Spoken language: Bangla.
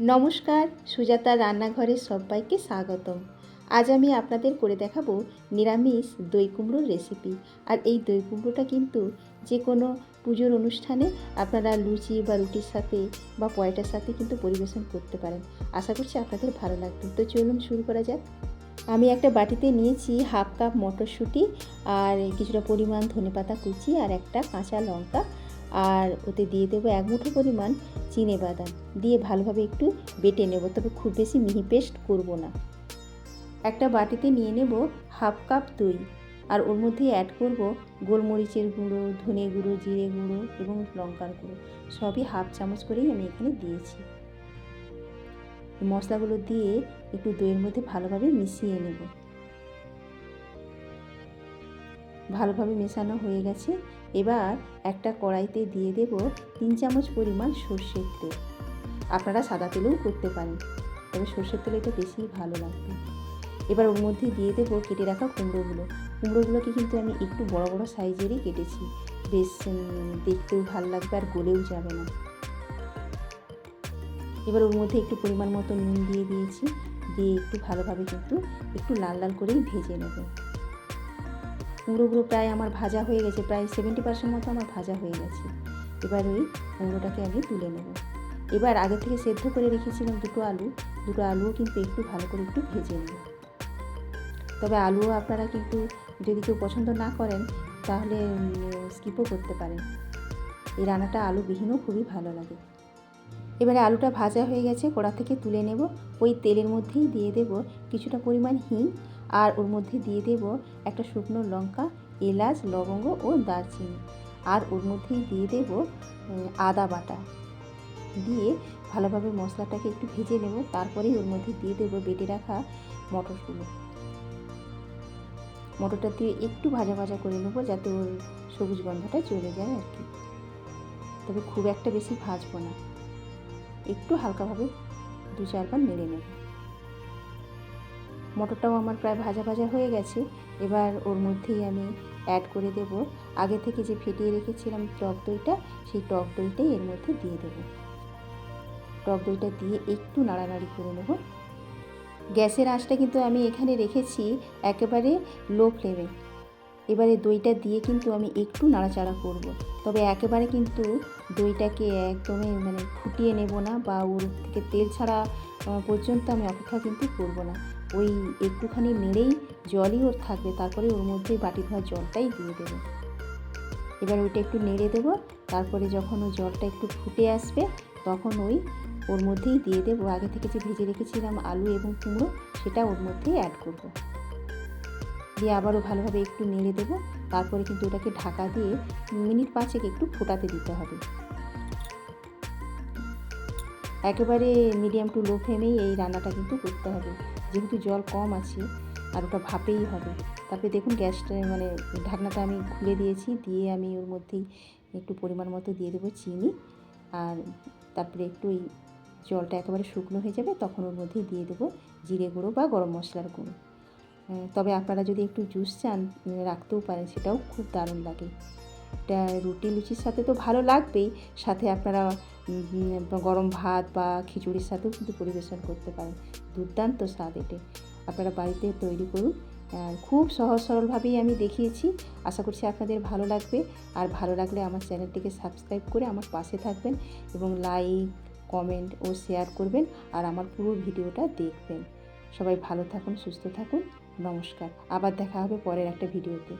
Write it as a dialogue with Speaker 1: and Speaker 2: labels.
Speaker 1: নমস্কার সুজাতা রান্নাঘরে সবাইকে স্বাগতম। আজ আমি আপনাদের করে দেখাবো নিরামিষ দই কুমড়োর রেসিপি আর এই দই কুমড়োটা কিন্তু যে কোনো পুজোর অনুষ্ঠানে আপনারা লুচি বা রুটির সাথে বা পয়টার সাথে কিন্তু পরিবেশন করতে পারেন। আশা করছি আপনাদের ভালো লাগবে। তো চলুন শুরু করা যাক। আমি একটা বাটিতে নিয়েছি হাফ কাপ মটরশুঁটি, আর কিছুটা পরিমাণ ধনেপাতা কুচি আর একটা কাঁচা লঙ্কা। আর ওতে দিয়ে দেবো এক মুঠো পরিমাণ চিনে বাদাম। দিয়ে ভালোভাবে একটু বেটে নেব, তবে খুব বেশি মিহি পেস্ট করব না। একটা বাটিতে নিয়ে নেব হাফ কাপ দই। আর ওর মধ্যে অ্যাড করব গোলমরিচের গুঁড়ো, ধনে গুঁড়ো, জিরে গুঁড়ো এবং লঙ্কার গুঁড়ো। সবই হাফ চামচ করেই আমি এখানে দিয়েছি। মশলাগুলো দিয়ে একটু দইয়ের মধ্যে ভালোভাবে মিশিয়ে নেব। ভালোভাবে মেশানো হয়ে গেছে। এবার একটা কড়াইতে দিয়ে দেব তিন চামচ পরিমাণ সর্ষের তেল। আপনারা সাদা তেলেও করতে পারেন, তবে সর্ষের তেলে তো বেশি ভালো লাগবে। এবার ওর মধ্যে দিয়ে দেবো কেটে রাখা কুমড়োগুলো। কুমড়োগুলোকে কিন্তু আমি একটু বড় বড় সাইজেরই কেটেছি। বেশ দেখতেও ভালো লাগবে আর গলেও যাবে না। এবার ওর মধ্যে একটু পরিমাণ মতো নুন দিয়ে দিয়েছি। দিয়ে একটু ভালোভাবে কিন্তু একটু লাল লাল করেই ভেজে নেব। কুমড়োগুলো প্রায় আমার ভাজা হয়ে গেছে, প্রায় সেভেন্টি পার্সেন্ট মতো আমার ভাজা হয়ে গেছে। এবার ওই কুমড়োটাকে আমি তুলে নেব। এবার আগে থেকে সেদ্ধ করে রেখেছিলাম দুটো আলু, দুটো আলুও কিন্তু একটু ভালো করে একটু ভেজে নেব। তবে আলুও আপনারা কিন্তু যদি কেউ পছন্দ না করেন, তাহলে স্কিপও করতে পারেন। এই রান্নাটা আলুবিহীনও খুবই ভালো লাগে। এবারে আলুটা ভাজা হয়ে গেছে, কড়া থেকে তুলে নেব। ওই তেলের মধ্যেই দিয়ে দেব কিছুটা পরিমাণ হিং আর ওর মধ্যে দিয়ে দেব একটা শুকনো লঙ্কা, এলাচ, লবঙ্গ ও দারচিনি। আর ওর মধ্যেই দিয়ে দেব আদা বাটা। দিয়ে ভালোভাবে মশলাটাকে একটু ভেজে নেব, তারপরেই ওর মধ্যে দিয়ে দেব বেটে রাখা মটরগুলো মটরটা দিয়ে একটু ভাজা ভাজা করে নেব যাতে ওর সবুজ গন্ধটা চলে যায় আর কি। তবে খুব একটা বেশি ভাজবো না। একটু হালকাভাবে দু চারবার নেড়ে নেব। মটরটাও আমার প্রায় ভাজা ভাজা হয়ে গেছে। এবার ওর মধ্যেই আমি অ্যাড করে দেব। আগে থেকে যে ফেটিয়ে রেখেছিলাম টক দইটা, সেই টক দইটাই এর মধ্যে দিয়ে দেব। টক দইটা দিয়ে একটু নাড়ানাড়ি করে নেব। গ্যাসের আঁচটা কিন্তু আমি এখানে রেখেছি একেবারে লো ফ্লেমে এবারে দইটা দিয়ে কিন্তু আমি একটু নাড়াচাড়া করব। তবে একেবারে কিন্তু দইটাকে একদমই মানে ফুটিয়ে নেব না বা ওর থেকে তেল ছাড়া পর্যন্ত আমি অপেক্ষা কিন্তু করব না। ওই একটুখানি নেড়েই জলই ওর থাকবে, তারপরে ওর মধ্যে বাটি ধোয়া জলটাই দিয়ে দেবো। এবার ওইটা একটু নেড়ে দেবো, তারপরে যখন ওই জলটা একটু ফুটে আসবে, তখন ওই ওর মধ্যেই দিয়ে দেবো। আগে থেকে যে ভেজে রেখেছিলাম আলু এবং কুমড়ো, সেটা ওর মধ্যেই অ্যাড করব। দিয়ে আবারও ভালোভাবে একটু নেড়ে দেবো। তারপরে কিন্তু ওটাকে ঢাকা দিয়ে মিনিট পাঁচেক একটু ফোটাতে দিতে হবে। একেবারে মিডিয়াম টু লো ফ্লেমেই এই রান্নাটা কিন্তু করতে হবে। যেহেতু জল কম আছে আর ওটা ভাপেই হবে। তারপরে দেখুন গ্যাসটা মানে ঢাকনাটা আমি খুলে দিয়েছি। দিয়ে আমি ওর মধ্যেই একটু পরিমাণ মতো দিয়ে দেবো চিনি। আর তারপরে একটু এই জলটা একেবারে শুকনো হয়ে যাবে, তখন ওর মধ্যেই দিয়ে দেবো জিরে গুঁড়ো বা গরম মশলার গুঁড়ো। তবে আপনারা যদি একটু জুস চান রাখতেও পারেন, সেটাও খুব দারুণ লাগে। এটা রুটি, লুচির সাথে তো ভালো লাগবেই, সাথে আপনারা গরম ভাত বা খিচুড়ির সাথেও কিন্তু পরিবেশন করতে পারেন। দুর্দান্ত স্বাদ এটে। আপনারা বাড়িতে তৈরি করুন। খুব সহজ সরলভাবেই আমি দেখিয়েছি। আশা করছি আপনাদের ভালো লাগবে। আর ভালো লাগলে আমার চ্যানেলটিকে সাবস্ক্রাইব করে আমার পাশে থাকবেন এবং লাইক, কমেন্ট ও শেয়ার করবেন। আর আমার পুরো ভিডিওটা দেখবেন। সবাই ভালো থাকুন, সুস্থ থাকুন। নমস্কার আবার দেখা হবে পরের একটা ভিডিওতে।